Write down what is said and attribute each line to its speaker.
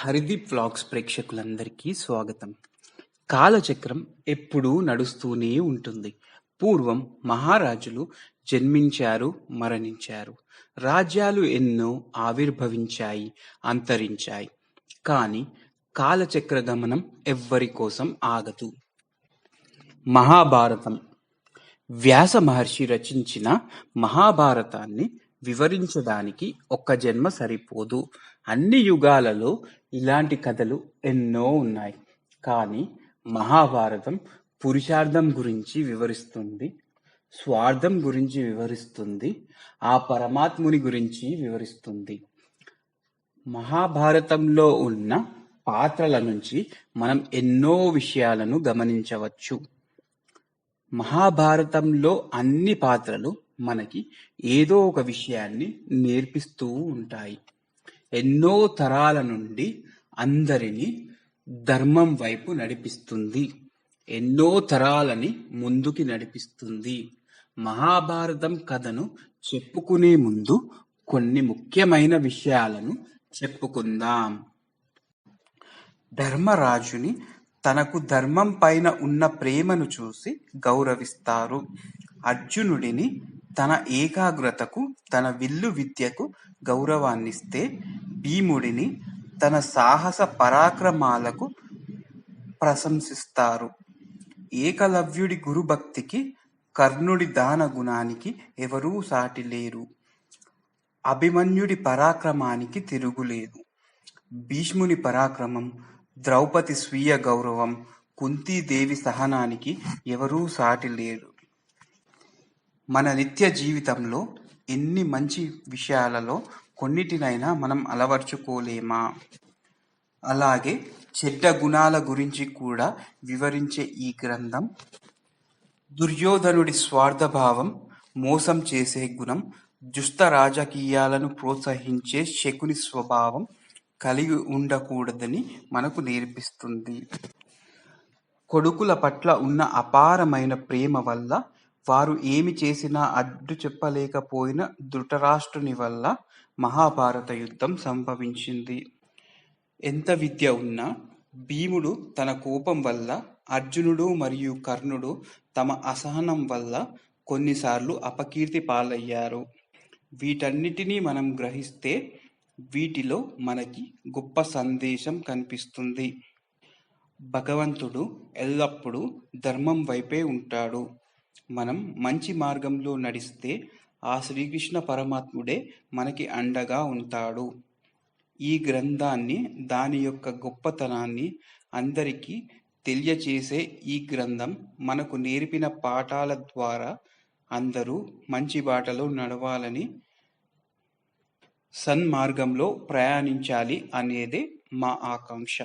Speaker 1: Harideep vlogs ప్రేక్షకులందరికీ స్వాగతం. కాలచక్రం ఎప్పుడూ నడుస్తూనే ఉంటుంది. పూర్వం మహారాజులు జన్మించారు మరణించారు. రాజ్యాలు ఎన్నో ఆవిర్భవించాయి అంతరించాయి. కానీ కాలచక్ర గమనం ఎవ్వరి కోసం ఆగదు. మహాభారతం. వ్యాస మహర్షి రచించిన మహాభారతాన్ని వివరించడానికి ఒక్క జన్మ సరిపోదు. అన్ని యుగాలలో ఇలాంటి కథలు ఎన్నో ఉన్నాయి. కానీ మహాభారతం పురుషార్థం గురించి వివరిస్తుంది స్వార్థం గురించి వివరిస్తుంది ఆ పరమాత్ముని గురించి వివరిస్తుంది. మహాభారతంలో ఉన్న పాత్రల నుంచి మనం ఎన్నో విషయాలను గమనించవచ్చు. మహాభారతంలో అన్ని పాత్రలు మనకి ఏదో ఒక విషయాన్ని నేర్పిస్తూ ఉంటాయి. ఎన్నో తరాల నుండి అందరినీ ధర్మం వైపు నడిపిస్తుంది. ఎన్నో తరాలని ముందుకి నడిపిస్తుంది. మహాభారతం కథను చెప్పుకునే ముందు కొన్ని ముఖ్యమైన విషయాలను చెప్పుకుందాం. ధర్మరాజుని తనకు ధర్మం పైన ఉన్న ప్రేమను చూసి గౌరవిస్తారు. అర్జునుడిని తన ఏకాగ్రతకు తన విల్లు విద్యకు గౌరవాన్నిస్తే భీముడిని తన సాహస పరాక్రమాలకు ప్రశంసిస్తారు. ఏకలవ్యుడి గురుభక్తికి కర్ణుడి దాన గుణానికి ఎవరూ సాటి లేరు. అభిమన్యుడి పరాక్రమానికి తిరుగులేదు. భీష్ముని పరాక్రమం ద్రౌపది స్వీయ గౌరవం కుంతీదేవి సహనానికి ఎవరూ సాటి లేరు. మన నిత్య జీవితంలో ఎన్ని మంచి విషయాలలో కొన్నిటినైనా మనం అలవర్చుకోలేమా? అలాగే చెడ్డ గుణాల గురించి కూడా వివరించే ఈ గ్రంథం దుర్యోధనుడి స్వార్థభావం మోసం చేసే గుణం దుష్ట రాజకీయాలను ప్రోత్సహించే శకుని స్వభావం కలిగి ఉండకూడదని మనకు నేర్పిస్తుంది. కొడుకుల పట్ల ఉన్న అపారమైన ప్రేమ వల్ల వారు ఏమి చేసినా అడ్డు చెప్పలేకపోయిన ధృతరాష్ట్రుని వల్ల మహాభారత యుద్ధం సంభవించింది. ఎంత విద్య ఉన్నా భీముడు తన కోపం వల్ల అర్జునుడు మరియు కర్ణుడు తమ అసహనం వల్ల కొన్నిసార్లు అపకీర్తి పాలయ్యారు. వీటన్నిటినీ మనం గ్రహిస్తే వీటిలో మనకి గొప్ప సందేశం కనిపిస్తుంది. భగవంతుడు ఎల్లప్పుడూ ధర్మం వైపే ఉంటాడు. మనం మంచి మార్గంలో నడిస్తే ఆ శ్రీకృష్ణ పరమాత్ముడే మనకి అండగా ఉంటాడు. ఈ గ్రంథాన్ని దాని యొక్క గొప్పతనాన్ని అందరికీ తెలియచేసే ఈ గ్రంథం మనకు నేర్పిన పాఠాల ద్వారా అందరూ మంచి బాటలో నడవాలని సన్మార్గంలో ప్రయాణించాలి అనేదే మా ఆకాంక్ష.